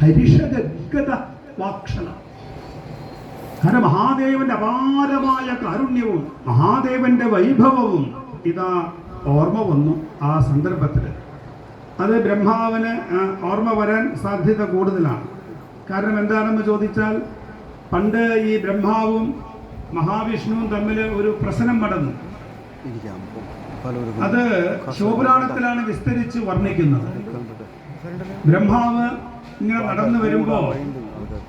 ഹരിഷഗദ്ഗത വാക്ഷണം. കാരണം മഹാദേവന്റെ അപാരമായ കാരുണ്യവും മഹാദേവന്റെ വൈഭവവും ഇതാ ഓർമ്മ വന്നു ആ സന്ദർഭത്തിൽ. അത് ബ്രഹ്മാവിന് ഓർമ്മ വരാൻ സാധ്യത കൂടുതലാണ്. കാരണം എന്താണെന്ന് ചോദിച്ചാൽ പണ്ട് ഈ ബ്രഹ്മാവും മഹാവിഷ്ണുവും തമ്മിൽ ഒരു പ്രശ്നം നടന്നു. അത് ശിവപുരാണത്തിലാണ് വിസ്തരിച്ച് വർണിക്കുന്നത്. ബ്രഹ്മാവ് ഇങ്ങനെ നടന്നു വരുമ്പോ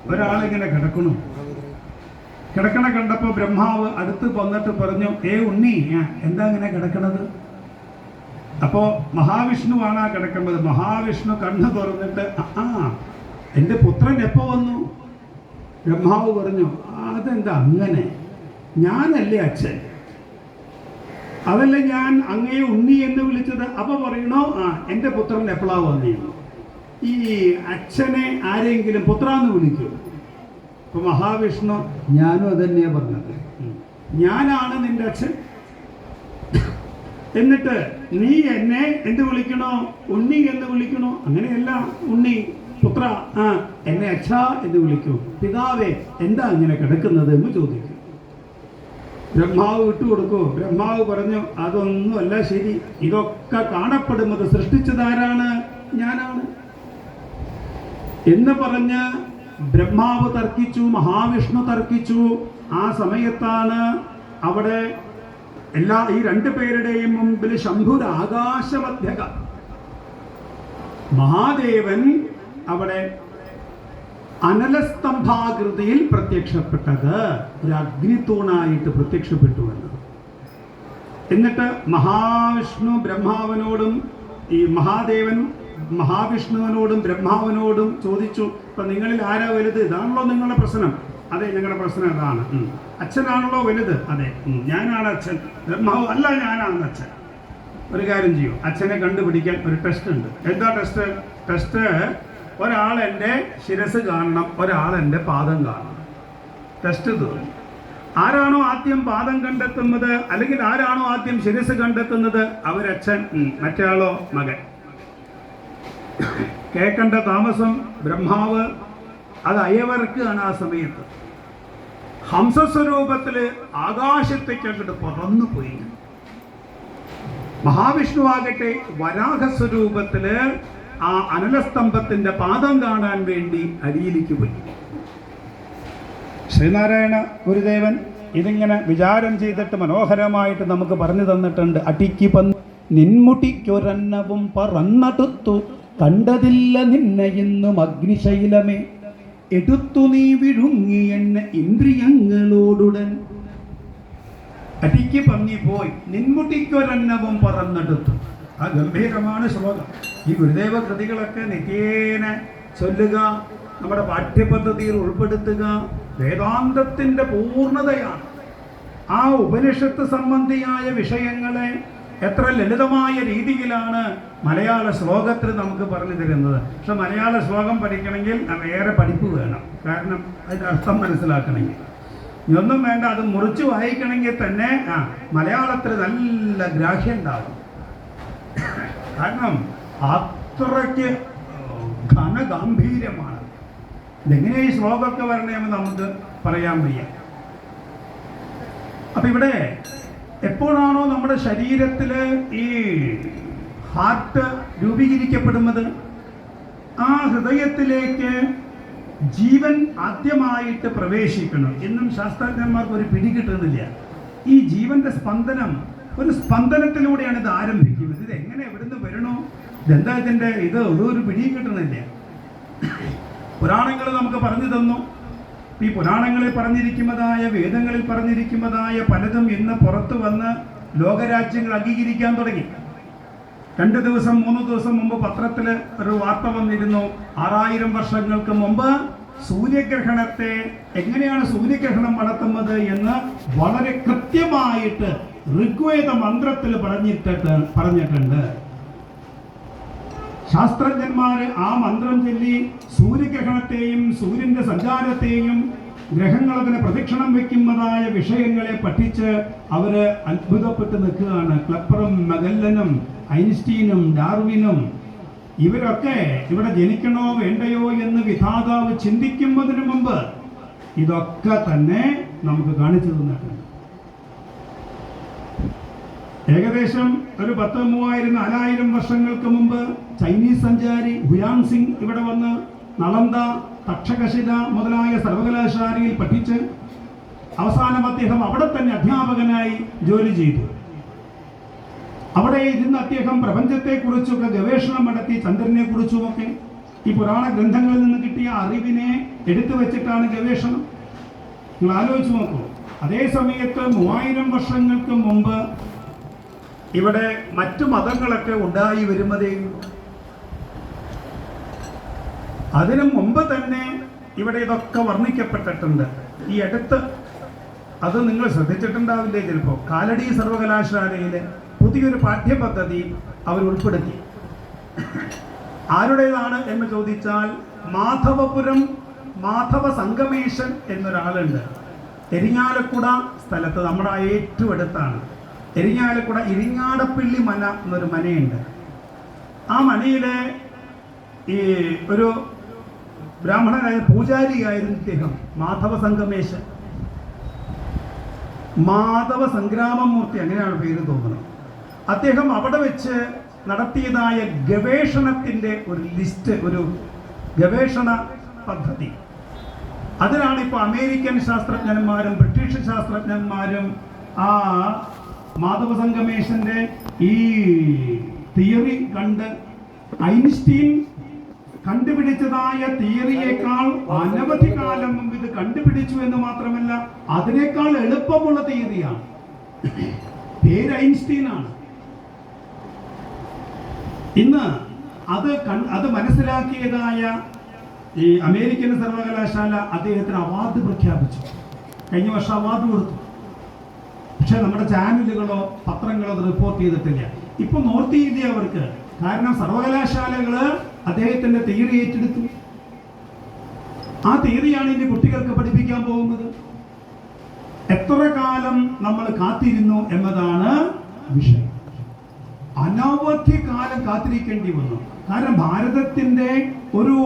ഒരാളിങ്ങനെ കിടക്കണു. കിടക്കണ കണ്ടപ്പോ ബ്രഹ്മാവ് അടുത്ത് വന്നിട്ട് പറഞ്ഞു ഏ ഉണ്ണി എന്താ ഇങ്ങനെ കിടക്കണത്? അപ്പോ മഹാവിഷ്ണുവാണ് ആ കിടക്കുന്നത് മഹാവിഷ്ണു കണ്ണ് തുറന്നിട്ട് "ആ, എന്റെ പുത്രൻ എപ്പോ വന്നു? ബ്രഹ്മാവ് പറഞ്ഞു അതെന്താ അങ്ങനെ? ഞാനല്ലേ അച്ഛൻ. അതല്ലേ ഞാൻ അങ്ങയെ ഉണ്ണി എന്ന് വിളിച്ചത്? അപ്പൊ പറയണോ ആ എന്റെ പുത്രൻ എപ്പോഴാ വന്നേ ഈ അച്ഛനെ ആരെങ്കിലും പുത്രാന്ന് വിളിക്കും. ഇപ്പൊ മഹാവിഷ്ണു ഞാനും അതന്നെയാ പറഞ്ഞത്. ഞാനാണ് നിന്റെ അച്ഛൻ. എന്നിട്ട് നീ എന്നെ എന്ത് വിളിക്കണോ? ഉണ്ണി എന്ന് വിളിക്കണോ? അങ്ങനെയല്ല ഉണ്ണി പുത്ര ആ എന്നെ അച്ഛ എന്ന് വിളിക്കൂ. പിതാവേ എന്താ ഇങ്ങനെ കിടക്കുന്നത് എന്ന് ചോദിക്കും. ബ്രഹ്മാവ് വിട്ടുകൊടുക്കൂ ബ്രഹ്മാവ് പറഞ്ഞു അതൊന്നുമല്ല ശരി. ഇതൊക്കെ കാണപ്പെടുന്നത് സൃഷ്ടിച്ചതാരാണ്? ഞാനാണ്. എന്ന് പറഞ്ഞ് ബ്രഹ്മാവ് തർക്കിച്ചു മഹാവിഷ്ണു തർക്കിച്ചു. ആ സമയത്താണ് അവിടെ എല്ലാ ഈ രണ്ടു പേരുടെയും മുമ്പിൽ ശംഭുര ആകാശമധ്യക. മഹാദേവൻ അവിടെ അനലസ്തംഭാകൃതിയിൽ പ്രത്യക്ഷപ്പെട്ടത്. ഒരു അഗ്നിത്തൂണായിട്ട് പ്രത്യക്ഷപ്പെട്ടു എന്നത് എന്നിട്ട് മഹാവിഷ്ണു ബ്രഹ്മാവിനോടും ഈ മഹാദേവൻ മഹാവിഷ്ണുവിനോടും ബ്രഹ്മാവിനോടും ചോദിച്ചു ഇപ്പം നിങ്ങളിൽ ആരാ വലുത്? ഇതാണല്ലോ നിങ്ങളുടെ പ്രശ്നം. അതെ ഞങ്ങളുടെ പ്രശ്നം ഇതാണ് അച്ഛനാണല്ലോ വലുത്? അതെ. ഞാനാണ് അച്ഛൻ. ബ്രഹ്മാവ് അല്ല ഞാനാണ് അച്ഛൻ. ഒരു കാര്യം ചെയ്യൂ. അച്ഛനെ കണ്ടുപിടിക്കാൻ ഒരു ടെസ്റ്റ് ഉണ്ട്. എന്താ ടെസ്റ്റ്? ടെസ്റ്റ് ഒരാൾ എന്റെ ശിരസ് കാണണം ഒരാൾ എന്റെ പാദം കാണണം. ടെസ്റ്റ് തോന്നി ആരാണോ ആദ്യം പാദം കണ്ടെത്തുന്നത് അല്ലെങ്കിൽ ആരാണോ ആദ്യം ശിരസ് കണ്ടെത്തുന്നത്? അവരച്ഛൻ. മറ്റേ ആളോ? മകൻ. കേൾക്കേണ്ട താമസം ബ്രഹ്മാവ് അത് അയവർക്കാണ് ആ സമയത്ത്. ഹംസസ്വരൂപത്തിൽ ആകാശത്തേക്ക് അങ്ങോട്ട് പറന്നു പോയി. മഹാവിഷ്ണു ആകട്ടെ വരാഹസ്വരൂപത്തിൽ ആ അനലസ്തംഭത്തിന്റെ പാദം കാണാൻ വേണ്ടി അരിയിലേക്ക് പോയി. ശ്രീനാരായണ ഗുരുദേവൻ ഇതിങ്ങനെ വിചാരം ചെയ്തിട്ട് മനോഹരമായിട്ട് നമുക്ക് പറഞ്ഞു തന്നിട്ടുണ്ട്. അടിക്ക് പന്ത് നിൻമുട്ടിക്കൊരന്നവും പറന്നടുത്തു. കണ്ടതില്ല നിന്നെ ഇന്നും അഗ്നിശൈലമേ. എടുത്തു നീ വിഴുങ്ങി എണ്ണ ഇന്ദ്രിയങ്ങളോടുടൻ. അടിക്ക് പന്നി പോയി നിൻമുട്ടിക്കൊരന്നവും പറന്നെടുത്തു. ആ ഗംഭീരമാണ് ശ്ലോകം. ഈ ഗുരുദേവ കൃതികളൊക്കെ നിത്യേന ചൊല്ലുക നമ്മുടെ പാഠ്യപദ്ധതിയിൽ ഉൾപ്പെടുത്തുക വേദാന്തത്തിന്റെ പൂർണതയാണ് ആ ഉപനിഷത്ത് സംബന്ധിയായ വിഷയങ്ങളെ എത്ര ലളിതമായ രീതിയിലാണ് മലയാള ശ്ലോകത്തിൽ നമുക്ക് പറഞ്ഞു തരുന്നത്. പക്ഷെ മലയാള ശ്ലോകം പഠിക്കണമെങ്കിൽ ഏറെ പഠിപ്പ് വേണം. കാരണം അതിന്റെ അർത്ഥം മനസ്സിലാക്കണമെങ്കിൽ. ഇതൊന്നും വേണ്ട അത് മുറിച്ച് വായിക്കണമെങ്കിൽ തന്നെ ആ മലയാളത്തിൽ നല്ല ഗ്രാഹ്യം ഉണ്ടാവും. കാരണം അത്രയ്ക്ക് ഘനഗാംഭീര്യമാണ്. ഇതെങ്ങനെ ഈ ശ്ലോകമൊക്കെ വരണമെന്ന് നമുക്ക് പറയാൻ വയ്യ. അപ്പൊ ഇവിടെ എപ്പോഴാണോ നമ്മുടെ ശരീരത്തിൽ ഈ ഹാർട്ട് രൂപീകരിക്കപ്പെടുന്നത് ആ ഹൃദയത്തിലേക്ക് ജീവൻ ആദ്യമായിട്ട് പ്രവേശിക്കണം. എന്നും ശാസ്ത്രജ്ഞന്മാർക്ക് ഒരു പിടി കിട്ടുന്നില്ല. ഈ ജീവന്റെ സ്പന്ദനം ഒരു സ്പന്ദനത്തിലൂടെയാണ് ഇത് ആരംഭിക്കുന്നത്. ഇത് എങ്ങനെ എവിടുന്ന് വരണോ? ഇതെന്താ ഇതിന്റെ ഇത് ഒരു പിടിയും പിടി കിട്ടണില്ല പുരാണങ്ങൾ നമുക്ക് പറഞ്ഞു തന്നു. ഈ പുരാണങ്ങളിൽ പറഞ്ഞിരിക്കുന്നതായ വേദങ്ങളിൽ പറഞ്ഞിരിക്കുന്നതായ പലതും ഇന്ന് പുറത്തു വന്ന് ലോകരാജ്യങ്ങൾ അംഗീകരിക്കാൻ തുടങ്ങി. രണ്ട് ദിവസം മൂന്ന് ദിവസം മുമ്പ് പത്രത്തിൽ ഒരു വാർത്ത വന്നിരുന്നു. ആറായിരം വർഷങ്ങൾക്ക് മുമ്പ് സൂര്യഗ്രഹണത്തെ എങ്ങനെയാണ് സൂര്യഗ്രഹണം നടത്തുന്നത് എന്ന് വളരെ കൃത്യമായിട്ട് ഋഗ്വേദ മന്ത്രത്തിൽ പറഞ്ഞിട്ട് പറഞ്ഞിട്ടുണ്ട്. ശാസ്ത്രജ്ഞന്മാര് ആ മന്ത്രം ചൊല്ലി സൂര്യഗ്രഹണത്തെയും സൂര്യന്റെ സഞ്ചാരത്തെയും ഗ്രഹങ്ങൾ അതിനെ പ്രദക്ഷിണം വെക്കുന്നതായ വിഷയങ്ങളെ പഠിച്ച് അവർ അത്ഭുതപ്പെട്ട് നിൽക്കുകയാണ്. ക്ലപ്പറും മഗല്ലനും ഐൻസ്റ്റീനും ഡാർവിനും ഇവരൊക്കെ ഇവിടെ ജനിക്കണോ വേണ്ടയോ എന്ന് വിധാതാവ് ചിന്തിക്കുന്നതിന് മുമ്പ് ഇതൊക്കെ തന്നെ നമുക്ക് കാണിച്ചു തന്നിട്ടുണ്ട്. ഏകദേശം ഒരു പത്ത് മൂവായിരം നാലായിരം വർഷങ്ങൾക്ക് മുമ്പ് ചൈനീസ് സഞ്ചാരി ഹുയാങ് സിംഗ് ഇവിടെ വന്ന് നളന്ത തക്ഷകശില മുതലായ സർവകലാശാലയിൽ പഠിച്ച് അവസാനം അദ്ദേഹം അവിടെ തന്നെ അധ്യാപകനായി ജോലി ചെയ്തു. അവിടെ ഇരുന്ന് അദ്ദേഹം പ്രപഞ്ചത്തെക്കുറിച്ചൊക്കെ ഗവേഷണം നടത്തി ചന്ദ്രനെ കുറിച്ചുമൊക്കെ ഈ പുരാണ ഗ്രന്ഥങ്ങളിൽ നിന്ന് കിട്ടിയ അറിവിനെ എടുത്തു വെച്ചിട്ടാണ് ഗവേഷണം. നിങ്ങൾ ആലോചിച്ച് നോക്കൂ അതേ സമയത്ത് മൂവായിരം വർഷങ്ങൾക്ക് മുമ്പ് ഇവിടെ മറ്റു മതങ്ങളൊക്കെ ഉണ്ടായി വരുന്നതേ അതിനു മുമ്പ് തന്നെ ഇവിടെ ഇതൊക്കെ വർണിക്കപ്പെട്ടിട്ടുണ്ട്. ഈ അടുത്ത് അത് നിങ്ങൾ ശ്രദ്ധിച്ചിട്ടുണ്ടാവില്ലേ ചിലപ്പോൾ കാലടി സർവകലാശാലയിലെ പുതിയൊരു പാഠ്യപദ്ധതി അവർ ഉൾപ്പെടുത്തി. ആരുടേതാണ് എന്ന് ചോദിച്ചാൽ മാധവപുരം മാധവ സംഗമേശൻ എന്നൊരാളുണ്ട്. എരിങ്ങാലക്കുട സ്ഥലത്ത് നമ്മുടെ ഏറ്റവും അടുത്താണ്. എരിങ്ങാലക്കുട ഇരിങ്ങാടപ്പിള്ളി മന എന്നൊരു മനയുണ്ട്. ആ മനയിലെ ഈ ഒരു ബ്രാഹ്മണനായ പൂജാരിയായിരുന്നു ഇദ്ദേഹം മാധവ സംഗമേശൻ. മാധവ സംഗ്രാമമൂർത്തി അങ്ങനെയാണ് പേര് തോന്നുന്നത്. അദ്ദേഹം അവിടെ വെച്ച് നടത്തിയതായ ഗവേഷണത്തിന്റെ ഒരു ലിസ്റ്റ് ഒരു ഗവേഷണ പദ്ധതി. അതിനാണ് ഇപ്പോൾ അമേരിക്കൻ ശാസ്ത്രജ്ഞന്മാരും ബ്രിട്ടീഷ് ശാസ്ത്രജ്ഞന്മാരും ആ മാധവ സംഗമേശന്റെ ഈ തിയറി കണ്ട് ഐൻസ്റ്റീൻ കണ്ടുപിടിച്ചതായ തിയറിയേക്കാൾ അനവധി കാലം മുമ്പ് ഇത് കണ്ടുപിടിച്ചു എന്ന് മാത്രമല്ല അതിനേക്കാൾ എളുപ്പമുള്ള തിയറിയാണ്. പേര് ഐൻസ്റ്റീൻ ആണ് ഇന്ന് അത് അത് മനസ്സിലാക്കിയതായ ഈ അമേരിക്കൻ സർവകലാശാല അദ്ദേഹത്തിന് അവാർഡ് പ്രഖ്യാപിച്ചു. കഴിഞ്ഞ വർഷം അവാർഡ് കൊടുത്തു. പക്ഷെ നമ്മുടെ ചാനലുകളോ പത്രങ്ങളോ അത് റിപ്പോർട്ട് ചെയ്തിട്ടില്ല. ഇപ്പൊ നോർത്ത് ഇന്ത്യ അവർക്ക് കാരണം സർവകലാശാലകൾ അദ്ദേഹത്തിന്റെ തിയറി ഏറ്റെടുത്തു. ആ തിയറിയാണ് ഇനി കുട്ടികൾക്ക് പഠിപ്പിക്കാൻ പോകുന്നത്. എത്ര കാലം നമ്മൾ കാത്തിരുന്നു എന്നതാണ് വിഷയം. അനവധി കാലം കാത്തിരിക്കേണ്ടി വന്നു. കാരണം ഭാരതത്തിന്റെ ഒരു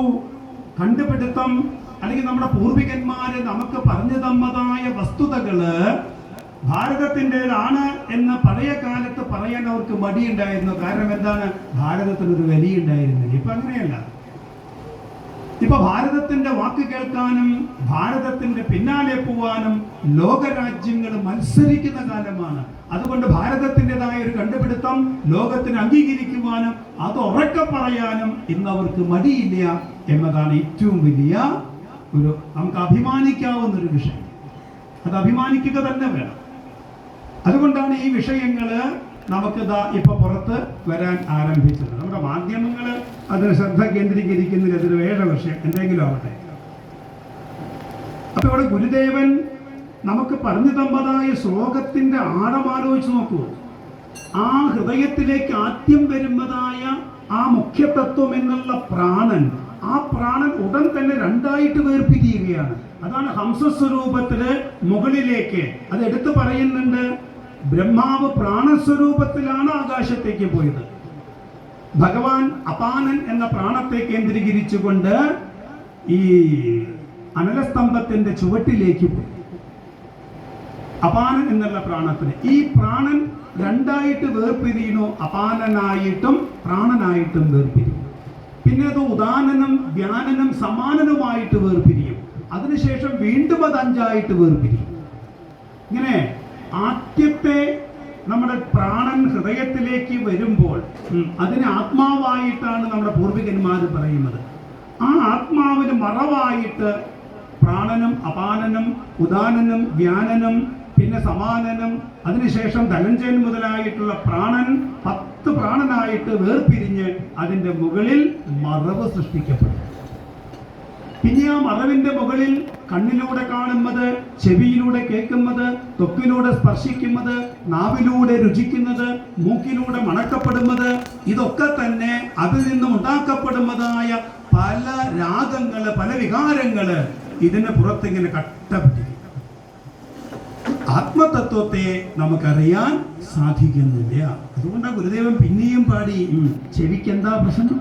കണ്ടുപിടുത്തം അല്ലെങ്കിൽ നമ്മുടെ പൂർവികന്മാര് നമുക്ക് പറഞ്ഞു തന്നതായ വസ്തുതകൾ ഭാരതത്തിന്റെതാണ് എന്ന് പഴയ കാലത്ത് പറയാൻ അവർക്ക് മടിയുണ്ടായിരുന്നു. കാരണം എന്താണ്? ഭാരതത്തിന് ഒരു വലിയുണ്ടായിരുന്നില്ല ഇപ്പൊ അങ്ങനെയല്ല. ഇപ്പൊ ഭാരതത്തിന്റെ വാക്ക് കേൾക്കാനും ഭാരതത്തിന്റെ പിന്നാലെ പോവാനും ലോകരാജ്യങ്ങൾ മത്സരിക്കുന്ന കാലമാണ്. അതുകൊണ്ട് ഭാരതത്തിന്റെതായ ഒരു കണ്ടുപിടുത്തം ലോകത്തിന് അംഗീകരിക്കുവാനും അത് ഉറക്കെ പറയാനും ഇന്ന് അവർക്ക് മടിയില്ല എന്നതാണ് ഏറ്റവും വലിയ ഒരു നമുക്ക് അഭിമാനിക്കാവുന്ന ഒരു വിഷയം. അത് അഭിമാനിക്കുക തന്നെ വേണം. അതുകൊണ്ടാണ് ഈ വിഷയങ്ങൾ നമുക്ക് ഇതാ ഇപ്പൊ പുറത്ത് വരാൻ ആരംഭിച്ചത്. നമ്മുടെ മാധ്യമങ്ങൾ അതിന് ശ്രദ്ധ കേന്ദ്രീകരിക്കുന്നതിൽ അതൊരു വേറെ വിഷയം. എന്തെങ്കിലും ആവട്ടെ. അപ്പൊ ഇവിടെ ഗുരുദേവൻ നമുക്ക് പറഞ്ഞു തമ്പതായ ശ്ലോകത്തിന്റെ ആഴം ആലോചിച്ച് നോക്കൂ. ആ ഹൃദയത്തിലേക്ക് ആദ്യം വരുന്നതായ ആ മുഖ്യതത്വം എന്നുള്ള പ്രാണൻ ആ പ്രാണൻ ഉടൻ തന്നെ രണ്ടായിട്ട് വേർപിരിയുകയാണ്. അതാണ് ഹംസസ്വരൂപത്തിൽ മുകളിലേക്ക് അത് എടുത്തു പറയുന്നുണ്ട്. ബ്രഹ്മാവ് പ്രാണസ്വരൂപത്തിലാണ് ആകാശത്തേക്ക് പോയത്. ഭഗവാൻ അപാനൻ എന്ന പ്രാണത്തെ കേന്ദ്രീകരിച്ചുകൊണ്ട് ഈ അനലസ്തംഭത്തിന്റെ ചുവട്ടിലേക്ക് പോയി. അപാനൻ എന്നുള്ള പ്രാണത്തിന്. ഈ പ്രാണൻ രണ്ടായിട്ട് വേർപിരിയണോ അപാനനായിട്ടും പ്രാണനായിട്ടും വേർപിരിയും. പിന്നെ അത് ഉദാനനം ധ്യാനനം സമാനനുമായിട്ട് വേർപിരിയും. അതിനുശേഷം വീണ്ടും അത് അഞ്ചായിട്ട് വേർപിരിയും. ഇങ്ങനെ ആദ്യത്തെ നമ്മുടെ പ്രാണൻ ഹൃദയത്തിലേക്ക് വരുമ്പോൾ അതിന് ആത്മാവായിട്ടാണ് നമ്മുടെ പൂർവികന്മാർ പറയുന്നത്. ആ ആത്മാവിന് മറവായിട്ട് പ്രാണനും അപാനനും ഉദാനനും വ്യാനനും പിന്നെ സമാനനം അതിനുശേഷം ധനഞ്ജയൻ മുതലായിട്ടുള്ള പ്രാണൻ പത്ത് പ്രാണനായിട്ട് വേർപിരിഞ്ഞ് അതിന്റെ മുകളിൽ മറവ് സൃഷ്ടിക്കപ്പെടും. പിന്നെ ആ മറവിന്റെ മുകളിൽ കണ്ണിലൂടെ കാണുന്നത് ചെവിയിലൂടെ കേൾക്കുന്നത് തൊക്കിലൂടെ സ്പർശിക്കുന്നത് നാവിലൂടെ രുചിക്കുന്നത് മൂക്കിലൂടെ മണക്കപ്പെടുന്നത് ഇതൊക്കെ തന്നെ അതിൽ നിന്നും ഉണ്ടാക്കപ്പെടുന്നതായ പല രാഗങ്ങൾ പല വികാരങ്ങൾ ഇതിന് പുറത്തിങ്ങനെ കട്ടപിടിക്കും ആത്മതത്വത്തെ നമുക്കറിയാൻ സാധിക്കുന്നില്ല. അതുകൊണ്ടാണ് ഗുരുദേവൻ പിന്നെയും പാടി ചെവിക്ക് എന്താ പ്രശ്നം?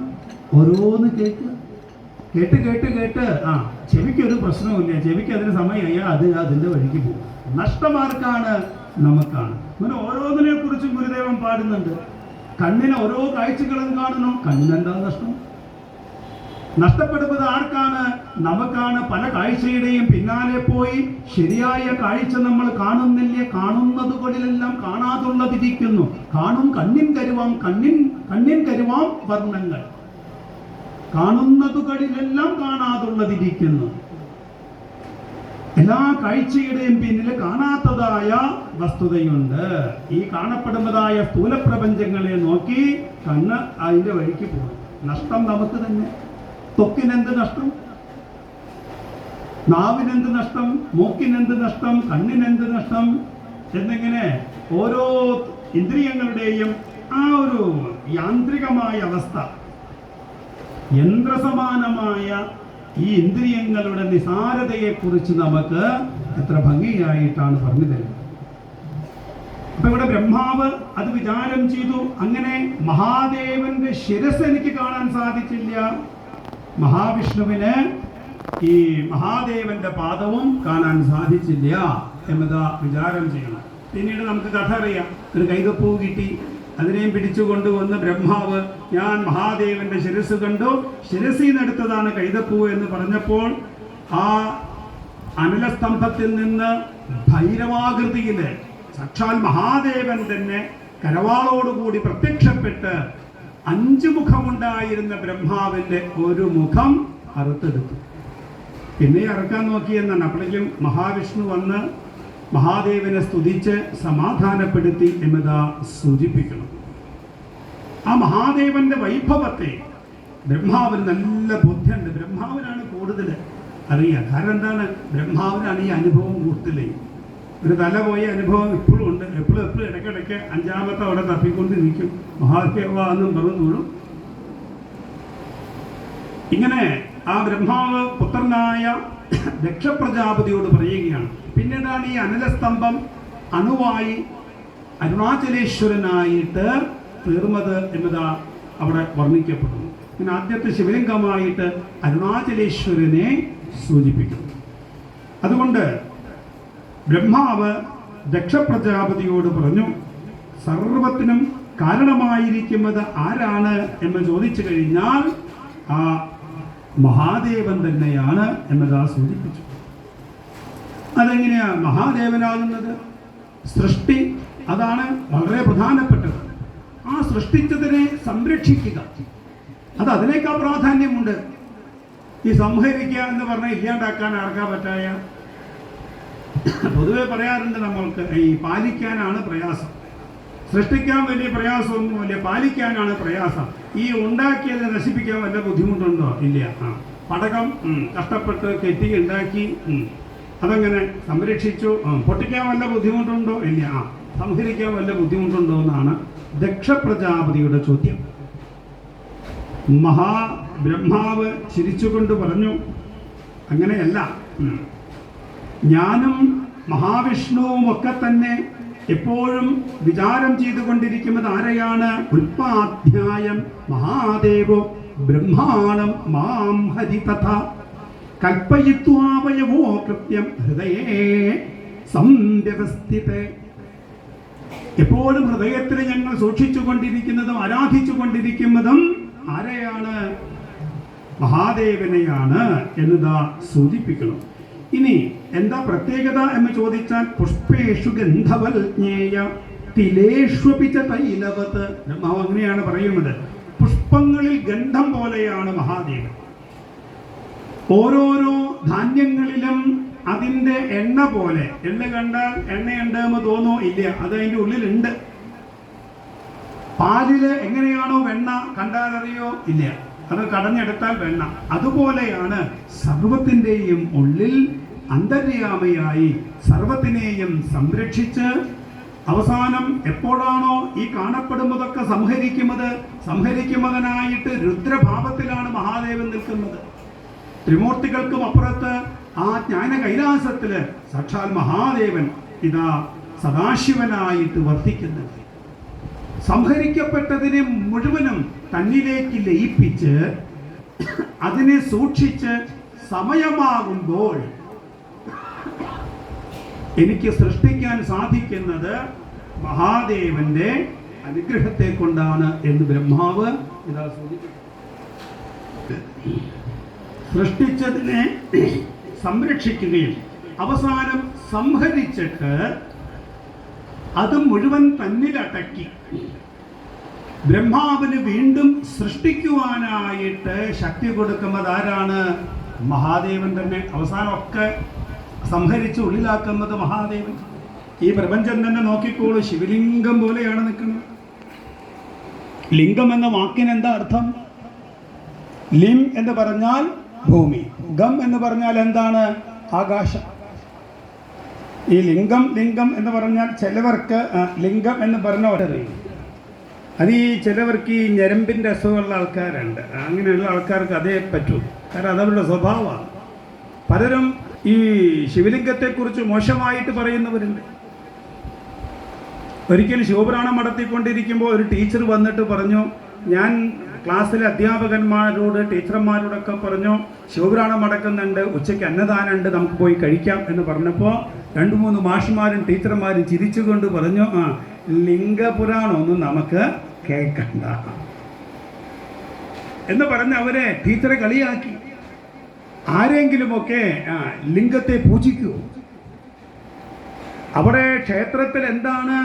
ഓരോന്ന് കേൾക്കുക. കേട്ട് കേട്ട് കേട്ട്. ആ ചെവിക്കൊരു പ്രശ്നവുമില്ല. ചെവിക്ക് അതിന് സമയമായ അത് അതിന്റെ വഴിക്ക് പോകും. നഷ്ടമാർക്കാണ് നമുക്കാണ്. അങ്ങനെ ഓരോന്നിനെ കുറിച്ചും ഗുരുദേവൻ പാടുന്നുണ്ട്. കണ്ണിന് ഓരോ കാഴ്ചകളും കാണുന്നു. കണ്ണിനെന്താ നഷ്ടം? നഷ്ടപ്പെടുന്നത് ആർക്കാണ്? നമുക്കാണ്. പല കാഴ്ചയുടെയും പിന്നാലെ പോയി ശരിയായ കാഴ്ച നമ്മൾ കാണുന്നില്ല. കാണുന്നതുകളിലെല്ലാം കാണാതുള്ളതിരിക്കുന്നു. കാണും കണ്ണിൻ കരുവാം. കണ്ണിൻ കണ്ണിൻ കരുവാം വർണങ്ങൾ. കാണുന്നതുകളിലെല്ലാം കാണാതുള്ളതിരിക്കുന്നു. എല്ലാ കാഴ്ചയുടെയും പിന്നിൽ കാണാത്തതായ വസ്തുതയുണ്ട്. ഈ കാണപ്പെടുന്നതായ സ്ഥൂലപ്രപഞ്ചങ്ങളെ നോക്കി കണ്ണ് അതിന്റെ വഴിക്ക് പോകും. നഷ്ടം നമുക്ക് തന്നെ. ത്വക്കിനെന്ത് നഷ്ടം? നാവിനെന്ത് നഷ്ടം? മൂക്കിനെന്ത് നഷ്ടം? കണ്ണിനെന്ത് നഷ്ടം? എന്നിങ്ങനെ ഓരോ ഇന്ദ്രിയങ്ങളുടെയും ആ ഒരു യാന്ത്രികമായ അവസ്ഥ യന്ത്രസമാനമായ ഈ ഇന്ദ്രിയങ്ങളുടെ നിസാരതയെക്കുറിച്ച് നമുക്ക് എത്ര ഭംഗിയായിട്ടാണ് പറഞ്ഞു തരുന്നത്. അപ്പൊ ഇവിടെ ബ്രഹ്മാവ് അത് വിചാരം ചെയ്തു അങ്ങനെ മഹാദേവന്റെ ശിരസ് എനിക്ക് കാണാൻ സാധിച്ചില്ല. മഹാവിഷ്ണുവിന് ഈ മഹാദേവന്റെ പാദവും കാണാൻ സാധിച്ചില്ല എന്നതാ വിചാരം ചെയ്യണം. പിന്നീട് നമുക്ക് കഥ അറിയാം. ഒരു കൈതപ്പൂ കിട്ടി. അതിനെയും പിടിച്ചു കൊണ്ടുവന്ന് ബ്രഹ്മാവ് ഞാൻ മഹാദേവന്റെ ശിരസ് കണ്ടു. ശിരസിൽ നിന്നെടുത്തതാണ് കൈതപ്പൂ എന്ന് പറഞ്ഞപ്പോൾ ആ അനിലസ്തംഭത്തിൽ നിന്ന് ഭൈരവാകൃതിയിൽ സാക്ഷാൽ മഹാദേവൻ തന്നെ കരവാളോടുകൂടി പ്രത്യക്ഷപ്പെട്ട് അഞ്ചു മുഖമുണ്ടായിരുന്ന ബ്രഹ്മാവിന്റെ ഒരു മുഖം അറുത്തെടുത്തു. പിന്നെ അറക്കാൻ നോക്കിയെന്നാണ്. അപ്പോഴേക്കും മഹാവിഷ്ണു വന്ന് മഹാദേവനെ സ്തുതിച്ച് സമാധാനപ്പെടുത്തി എന്നതാ സൂചിപ്പിക്കണം. ആ മഹാദേവന്റെ വൈഭവത്തെ ബ്രഹ്മാവിന് നല്ല ബുദ്ധിയുണ്ട്. ബ്രഹ്മാവിനാണ് കൂടുതൽ അറിയുക. കാരണം എന്താണ്? ബ്രഹ്മാവിനാണ് ഈ അനുഭവം കൂടുതലേ ഒരു തല പോയ അനുഭവം ഇപ്പോഴും ഉണ്ട്. എപ്പോഴും എപ്പോഴും ഇടയ്ക്കിടയ്ക്ക് അഞ്ചാമത്തെ അവിടെ തപ്പിക്കൊണ്ടിരിക്കും. മഹാദേവ എന്നും ഇങ്ങനെ ആ ബ്രഹ്മാവ് പുത്രനായ ദക്ഷപ്രജാപതിയോട് പറയുകയാണ്. പിന്നീടാണ് ഈ അനിലസ്തംഭം അണുവായി അരുണാചലേശ്വരനായിട്ട് തീർന്നത് എന്നതാ അവിടെ വർണിക്കപ്പെടുന്നു. പിന്നെ ആദ്യത്തെ ശിവലിംഗമായിട്ട് അരുണാചലേശ്വരനെ സൂചിപ്പിക്കുന്നു. അതുകൊണ്ട് ബ്രഹ്മാവ് ദക്ഷപ്രജാപതിയോട് പറഞ്ഞു സർവത്തിനും കാരണമായിരിക്കുന്നത് ആരാണ്? എന്ന് ചോദിച്ചു കഴിഞ്ഞാൽ ആ മഹാദേവൻ തന്നെയാണ് എന്നതാ സൂചിപ്പിച്ചു അതെങ്ങനെയാ മഹാദേവനാകുന്നത്? സൃഷ്ടി അതാണ് വളരെ പ്രധാനപ്പെട്ടത്. ആ സൃഷ്ടിച്ചതിനെ സംരക്ഷിക്കുക. അത് അതിനേക്കാൾ പ്രാധാന്യമുണ്ട്. ഈ സംഹരിക്കുക എന്ന് പറഞ്ഞാൽ ഇല്ലാണ്ടാക്കാൻ ആർക്കാ പറ്റായ? പൊതുവെ പറയാറുണ്ട് നമ്മൾക്ക് ഈ പാലിക്കാനാണ് പ്രയാസം. സൃഷ്ടിക്കാൻ വലിയ പ്രയാസമൊന്നുമില്ല പാലിക്കാനാണ് പ്രയാസം. ഈ ഉണ്ടാക്കിയത് നശിപ്പിക്കാൻ വല്ല ബുദ്ധിമുട്ടുണ്ടോ? ഇല്ല. ആ. പടകം കഷ്ടപ്പെട്ട് കെട്ടി ഉണ്ടാക്കി അതങ്ങനെ സംരക്ഷിച്ചു. പൊട്ടിക്കാൻ വല്ല ബുദ്ധിമുട്ടുണ്ടോ? ഇല്ല. ആ സംഹരിക്കാൻ വല്ല ബുദ്ധിമുട്ടുണ്ടോ എന്നാണ് ദക്ഷ പ്രജാപതിയുടെ ചോദ്യം. മഹാ ബ്രഹ്മാവ് ചിരിച്ചുകൊണ്ട് പറഞ്ഞു അങ്ങനെയല്ല. ഞാനും മഹാവിഷ്ണുവും ഒക്കെ തന്നെ എപ്പോഴും വിചാരം ചെയ്തുകൊണ്ടിരിക്കുന്നത് ആരെയാണ്? ഉൽപാധ്യായം മഹാദേവോ ബ്രഹ്മാണം മാം ഹരി തഥ. കൽപ്പയിത്വാവയവോ കൃത്യം ഹൃദയേ സംവ്യവസ്ഥിത. എപ്പോഴും ഹൃദയത്തിൽ ഞങ്ങൾ സൂക്ഷിച്ചുകൊണ്ടിരിക്കുന്നതും ആരാധിച്ചുകൊണ്ടിരിക്കുന്നതും ആരെയാണ്? മഹാദേവനെയാണ് എന്നതാ സൂചിപ്പിക്കണം. ഇനി എന്താ പ്രത്യേകത എന്ന് ചോദിച്ചാൽ പുഷ്പേഷു ഗന്ധവൽജ്ഞേയ തിലേഷ്വപിച്ച തൈലവത്. ബ്രഹ്മാവ് അങ്ങനെയാണ് പറയുന്നത്. പുഷ്പങ്ങളിൽ ഗന്ധം പോലെയാണ് മഹാദേവൻ. ഓരോരോ ധാന്യങ്ങളിലും അതിന്റെ എണ്ണ പോലെ. എണ്ണ കണ്ടാൽ എണ്ണയുണ്ട് എന്ന് തോന്നോ ഇല്ല. അത് അതിന്റെ ഉള്ളിലുണ്ട്. പാലിൽ എങ്ങനെയാണോ വെണ്ണ കണ്ടാൽ അറിയോ ഇല്ല. അത് കടഞ്ഞെടുത്താൽ വെണ്ണ. അതുപോലെയാണ് സർവത്തിന്റെയും ഉള്ളിൽ അന്തര്യാമയായി സർവത്തിനെയും സംരക്ഷിച്ച് അവസാനം എപ്പോഴാണോ ഈ കാണപ്പെടുന്നതൊക്കെ സംഹരിക്കുന്നത്? സംഹരിക്കുന്നതിനായിട്ട് രുദ്രഭാവത്തിലാണ് മഹാദേവൻ നിൽക്കുന്നത്. ത്രിമൂർത്തികൾക്കും അപ്പുറത്ത് ആ ജ്ഞാന കൈലാസത്തിൽ സാക്ഷാൽ മഹാദേവൻ ഇതാ സദാശിവനായിട്ട് വർദ്ധിക്കുന്നത് സംഹരിക്കപ്പെട്ടതിനെ മുഴുവനും തന്നിലേക്ക് ലയിപ്പിച്ച് അതിനെ സൂക്ഷിച്ച് സമയമാകുമ്പോൾ എനിക്ക് സൃഷ്ടിക്കാൻ സാധിക്കുന്നത് മഹാദേവന്റെ അനുഗ്രഹത്തെ കൊണ്ടാണ് എന്ന് ബ്രഹ്മാവ് ഇതാ സൂചിപ്പിക്കുന്നു. സൃഷ്ടിച്ചതിനെ സംരക്ഷിക്കുകയും അവസാനം സംഹരിച്ചിട്ട് അത് മുഴുവൻ തന്നിലടക്കി. ബ്രഹ്മാവിന് വീണ്ടും സൃഷ്ടിക്കുവാനായിട്ട് ശക്തി കൊടുക്കുന്നത് ആരാണ്? മഹാദേവൻ തന്നെ. അവസാനമൊക്കെ സംഹരിച്ച് ഉള്ളിലാക്കുന്നത് മഹാദേവൻ. ഈ പ്രപഞ്ചം തന്നെ നോക്കിക്കോളൂ. ശിവലിംഗം പോലെയാണ് നിൽക്കുന്നത്. ലിംഗം എന്ന വാക്കിന് എന്താ അർത്ഥം? ലിം എന്ന് പറഞ്ഞാൽ ഭൂമി. ഗം എന്ന് പറഞ്ഞാൽ എന്താണ്? ആകാശം. ഈ ലിംഗം ലിംഗം എന്ന് പറഞ്ഞാൽ ചിലവർക്ക് ലിംഗം എന്ന് പറഞ്ഞ ഒരറിയും അത് ഈ ചിലവർക്ക് ഈ ഞരമ്പിന്റെ അസുഖമുള്ള ആൾക്കാരുണ്ട്. അങ്ങനെയുള്ള ആൾക്കാർക്ക് അതേ പറ്റൂ. കാരണം അതവരുടെ സ്വഭാവമാണ്. പലരും ഈ ശിവലിംഗത്തെക്കുറിച്ച് മോശമായിട്ട് പറയുന്നവരുണ്ട്. ഒരിക്കൽ ശിവപുരാണം നടത്തിക്കൊണ്ടിരിക്കുമ്പോൾ ഒരു ടീച്ചർ വന്നിട്ട് പറഞ്ഞു ഞാൻ ക്ലാസ്സിലെ അധ്യാപകന്മാരോട് ടീച്ചർമാരോടൊക്കെ പറഞ്ഞു ശിവപുരാണം നടക്കുന്നുണ്ട് ഉച്ചയ്ക്ക് അന്നദാനം ഉണ്ട് നമുക്ക് പോയി കഴിക്കാം എന്ന് പറഞ്ഞപ്പോൾ രണ്ട് മൂന്ന് മാഷിമാരും ടീച്ചർമാരും ചിരിച്ചുകൊണ്ട് പറഞ്ഞു ആ ലിംഗപുരാണമൊന്നും നമുക്ക് കേൾക്കണ്ട. എന്ന് പറഞ്ഞ് അവരെ ടീച്ചറെ കളിയാക്കി. ആരെങ്കിലുമൊക്കെ ലിംഗത്തെ പൂജിക്കൂ. അവിടെ ക്ഷേത്രത്തിൽ എന്താണ്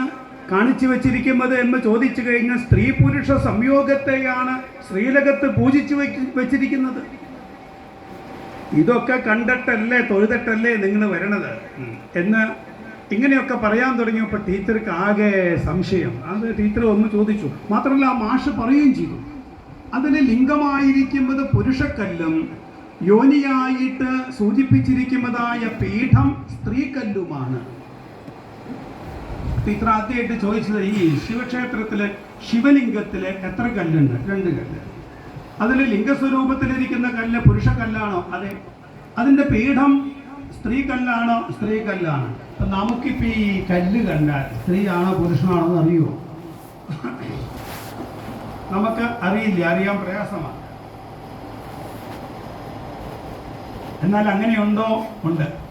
കാണിച്ചു വെച്ചിരിക്കുന്നത് എന്ന് ചോദിച്ചു കഴിഞ്ഞാൽ സ്ത്രീ പുരുഷ സംയോഗത്തെയാണ് ശ്രീലകത്ത് പൂജിച്ചു വെച്ച് വെച്ചിരിക്കുന്നത്. ഇതൊക്കെ കണ്ടിട്ടല്ലേ തൊഴുതിട്ടല്ലേ നിങ്ങൾ വരണത്? എന്ന് ഇങ്ങനെയൊക്കെ പറയാൻ തുടങ്ങിയപ്പോൾ ടീച്ചർക്ക് ആകെ സംശയം. അത് ടീച്ചർ ഒന്ന് ചോദിച്ചു. മാത്രമല്ല ആ മാഷ് പറയുകയും ചെയ്തു. അതിൽ ലിംഗമായിരിക്കുന്നത് പുരുഷക്കല്ലും യോനിയായിട്ട് സൂചിപ്പിച്ചിരിക്കുന്നതായ പീഠം സ്ത്രീകല്ലുമാണ് ടീച്ചർ ആദ്യമായിട്ട് ചോദിച്ചത് ഈ ശിവക്ഷേത്രത്തിലെ ശിവലിംഗത്തിലെ എത്ര കല്ലുണ്ട്? രണ്ട് കല്ല്. അതിൽ ലിംഗസ്വരൂപത്തിലിരിക്കുന്ന കല്ല് പുരുഷ കല്ലാണോ? അതെ. അതിന്റെ പീഠം സ്ത്രീ കല്ലാണോ? സ്ത്രീ കല്ലാണ്. അപ്പൊ നമുക്കിപ്പോ ഈ കല്ല് കണ്ടാൽ സ്ത്രീയാണോ പുരുഷനാണോ എന്ന് അറിയുമോ നമുക്ക് അറിയില്ല. അറിയാൻ പ്രയാസമാണ്. എന്നാൽ അങ്ങനെയുണ്ടോ? ഉണ്ട്.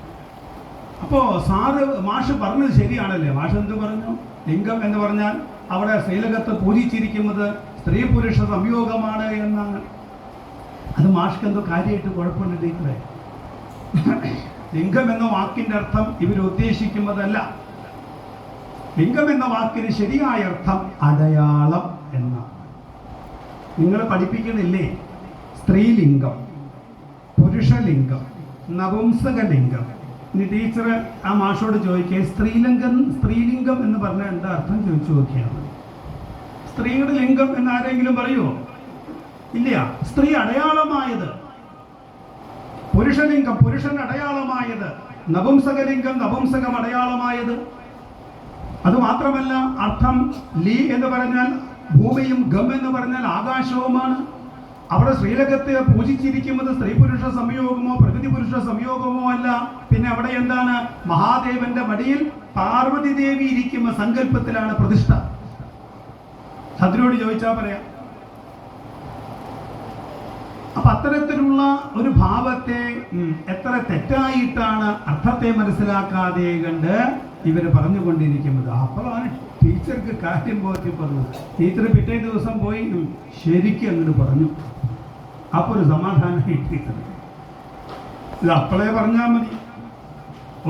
അപ്പോ സാറ് മാഷ് പറഞ്ഞത് ശരിയാണല്ലേ? മാഷ് എന്ത് പറഞ്ഞു? ലിംഗം എന്ന് പറഞ്ഞാൽ അവിടെ ശ്രീലകത്ത് പൂജിച്ചിരിക്കുന്നത് സ്ത്രീ പുരുഷ സംയോഗമാണ് എന്നാണ്. അത് മാഷ്ക്ക് എന്തോ കാര്യമായിട്ട് കുഴപ്പമുണ്ട് ലിംഗം എന്ന വാക്കിന്റെ അർത്ഥം ഇവർ ഉദ്ദേശിക്കുന്നതല്ല. ലിംഗം എന്ന വാക്കിന് ശരിയായ അർത്ഥം അടയാളം എന്നാണ്. നിങ്ങൾ പഠിപ്പിക്കുന്നില്ലേ സ്ത്രീലിംഗം പുരുഷലിംഗം നപുംസകലിംഗം. ഇനി ടീച്ചർ ആ മാഷോട് ചോദിക്കുക സ്ത്രീലിംഗം സ്ത്രീലിംഗം എന്ന് പറഞ്ഞാൽ എന്താ അർത്ഥം? ചോദിച്ചു നോക്കിയാണ് സ്ത്രീയുടെ ലിംഗം എന്ന് ആരെങ്കിലും പറയുമോ ഇല്ല. സ്ത്രീ അടയാളമായത്. പുരുഷലിംഗം പുരുഷൻ അടയാളമായത്. നപുംസകലിംഗം നപുംസകം അടയാളമായത്. അത് മാത്രമല്ല അർത്ഥം ലീ എന്ന് പറഞ്ഞാൽ ഭൂമിയും ഗം എന്ന് പറഞ്ഞാൽ ആകാശവുമാണ്. അവിടെ ശ്രീലകത്ത് പൂജിച്ചിരിക്കുന്നത് സ്ത്രീ പുരുഷ സംയോഗമോ പ്രകൃതി പുരുഷ സംയോഗമോ അല്ല. പിന്നെ അവിടെ എന്താണ്? മഹാദേവന്റെ മടിയിൽ പാർവതി ദേവി ഇരിക്കുന്ന സങ്കല്പത്തിലാണ് പ്രതിഷ്ഠ. ശത്രുവോട് ചോദിച്ചാ പറയാം. അപ്പൊ അത്തരത്തിലുള്ള ഒരു ഭാവത്തെ എത്ര തെറ്റായിട്ടാണ് അർത്ഥത്തെ മനസ്സിലാക്കാതെ കണ്ട് ഇവർ പറഞ്ഞുകൊണ്ടിരിക്കുന്നത്. അപ്പോഴാണ് ടീച്ചർക്ക് കാര്യം പറഞ്ഞു ടീച്ചർ പിറ്റേ ദിവസം പോയി ശരിക്കും അങ്ങോട്ട് പറഞ്ഞു. അപ്പൊ ഒരു സമാധാനം കിട്ടിയിട്ടുണ്ട്. ഇത് അപ്പോഴേ പറഞ്ഞാൽ മതി.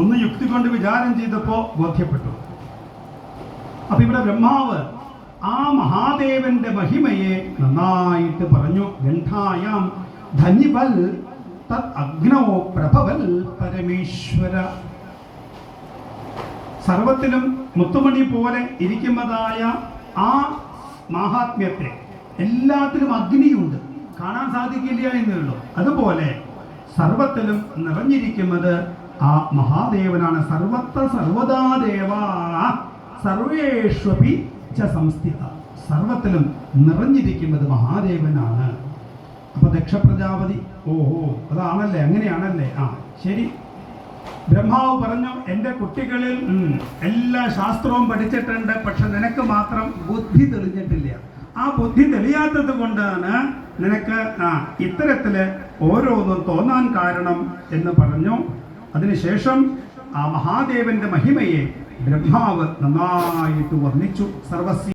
ഒന്ന് യുക്തി കൊണ്ട് വിചാരം ചെയ്തപ്പോ ബോധ്യപ്പെട്ടു. അപ്പൊ ഇവിടെ ബ്രഹ്മാവ് ആ മഹാദേവന്റെ മഹിമയെ നന്നായിട്ട് പറഞ്ഞു. ഗണ്ഠായാം ധനിബൽ തത് അഗ്നോ പ്രഭവൽ പരമേശ്വര. സർവത്തിലും മുത്തുമണി പോലെ ഇരിക്കുന്നതായ ആ മാഹാത്മ്യത്തെ എല്ലാത്തിലും അഗ്നിയുണ്ട്. കാണാൻ സാധിക്കില്ല എന്നുള്ളൂ അതുപോലെ സർവത്തിലും നിറഞ്ഞിരിക്കുന്നത് ആ മഹാദേവനാണ്. സർവത്ര സർവദാ ദേവാ ച സംസ്ഥിത. സർവത്തിലും നിറഞ്ഞിരിക്കുന്നത് മഹാദേവനാണ്. അപ്പൊ ദക്ഷ പ്രജാപതി ഓഹോ അതാണല്ലേ അങ്ങനെയാണല്ലേ? ആ ശരി. ബ്രഹ്മാവ് പറഞ്ഞു എന്റെ കുട്ടികളിൽ എല്ലാ ശാസ്ത്രവും പഠിച്ചിട്ടുണ്ട്. പക്ഷെ നിനക്ക് മാത്രം ബുദ്ധി തെളിഞ്ഞിട്ടില്ല. ആ ബുദ്ധി തെളിയാത്തത് കൊണ്ടാണ് നിനക്ക് ആ ഇത്തരത്തിൽ ഓരോന്നും തോന്നാൻ കാരണം എന്ന് പറഞ്ഞു. അതിനുശേഷം ആ മഹാദേവന്റെ മഹിമയെ ബ്രഹ്മാവ് നന്നായിട്ട് വർണിച്ചു. സർവസ്യ